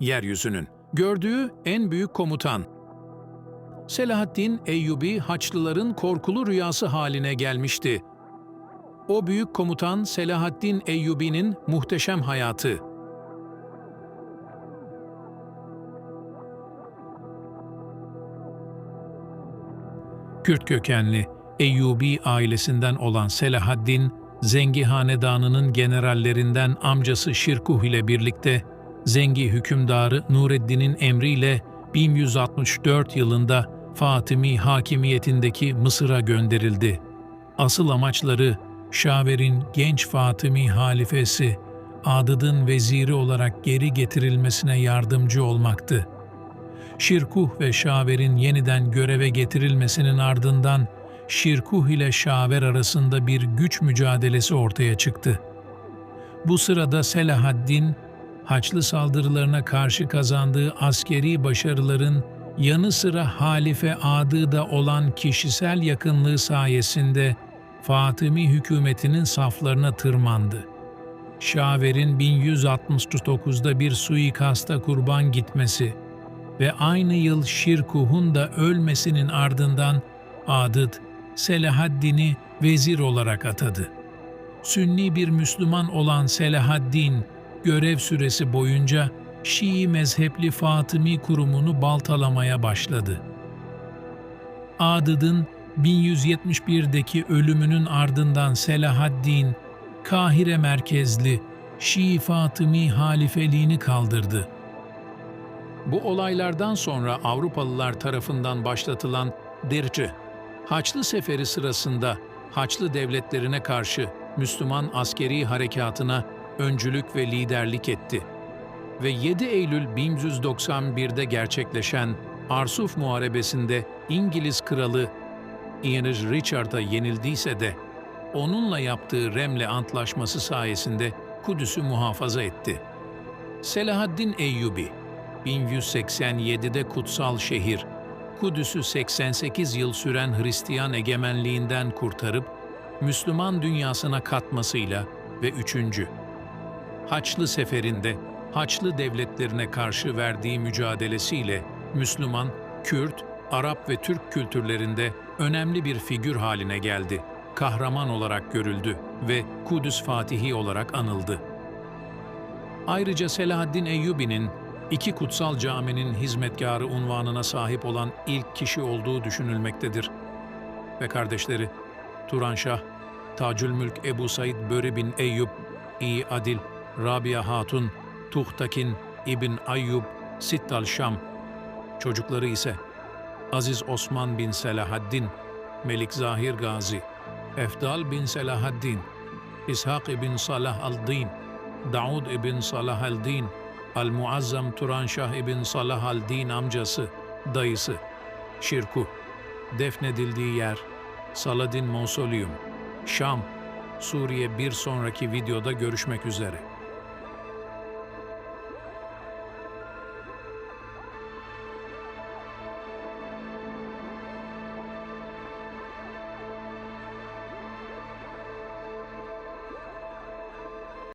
yeryüzünün. Gördüğü en büyük komutan. Selahaddin Eyyubi Haçlıların korkulu rüyası haline gelmişti. O büyük komutan Selahaddin Eyyubi'nin muhteşem hayatı. Kürt kökenli Eyyubi ailesinden olan Selahaddin, Zengi Hanedanı'nın generallerinden amcası Şirkuh ile birlikte Zengi hükümdarı Nureddin'in emriyle 1164 yılında Fatimi hakimiyetindeki Mısır'a gönderildi. Asıl amaçları Şaver'in genç Fatimi halifesi Adıd'ın veziri olarak geri getirilmesine yardımcı olmaktı. Şirkuh ve Şaver'in yeniden göreve getirilmesinin ardından Şirkuh ile Şaver arasında bir güç mücadelesi ortaya çıktı. Bu sırada Selahaddin, Haçlı saldırılarına karşı kazandığı askeri başarıların yanı sıra halife adı olan kişisel yakınlığı sayesinde Fatımi hükümetinin saflarına tırmandı. Şaver'in 1169'da bir suikasta kurban gitmesi ve aynı yıl Şirkuh'un da ölmesinin ardından Adıd, Selahaddin'i vezir olarak atadı. Sünni bir Müslüman olan Selahaddin, görev süresi boyunca Şii mezhepli Fatımi kurumunu baltalamaya başladı. Adıd'ın 1171'deki ölümünün ardından Selahaddin, Kahire merkezli Şii Fatımi halifeliğini kaldırdı. Bu olaylardan sonra Avrupalılar tarafından başlatılan Dirce, Haçlı Seferi sırasında Haçlı devletlerine karşı Müslüman askeri harekatına öncülük ve liderlik etti. Ve 7 Eylül 1191'de gerçekleşen Arsuf Muharebesi'nde İngiliz kralı Ian Richard'a yenildiyse de onunla yaptığı Remle Antlaşması sayesinde Kudüs'ü muhafaza etti. Selahaddin Eyyubi 1187'de kutsal şehir, Kudüs'ü 88 yıl süren Hristiyan egemenliğinden kurtarıp Müslüman dünyasına katmasıyla ve üçüncü, Haçlı Seferi'nde Haçlı devletlerine karşı verdiği mücadelesiyle Müslüman, Kürt, Arap ve Türk kültürlerinde önemli bir figür haline geldi. Kahraman olarak görüldü ve Kudüs Fatihi olarak anıldı. Ayrıca Selahaddin Eyyubi'nin iki kutsal caminin hizmetkarı unvanına sahip olan ilk kişi olduğu düşünülmektedir. Ve kardeşleri Turanşah, Tacülmülk Ebu Said Böri bin Eyyub, İyi Adil, Rabia Hatun, Tuhtakin İbn Ayyub, Sittal Şam, çocukları ise Aziz Osman bin Selahaddin, Melik Zahir Gazi, Efdal bin Selahaddin, İshak ibn Salah al-Din, Daud ibn Salah al-Din, Al-Muazzam Turanşah ibn Salah al-Din amcası, dayısı, Şirku, defnedildiği yer, Saladin Mausoleum, Şam, Suriye bir sonraki videoda görüşmek üzere.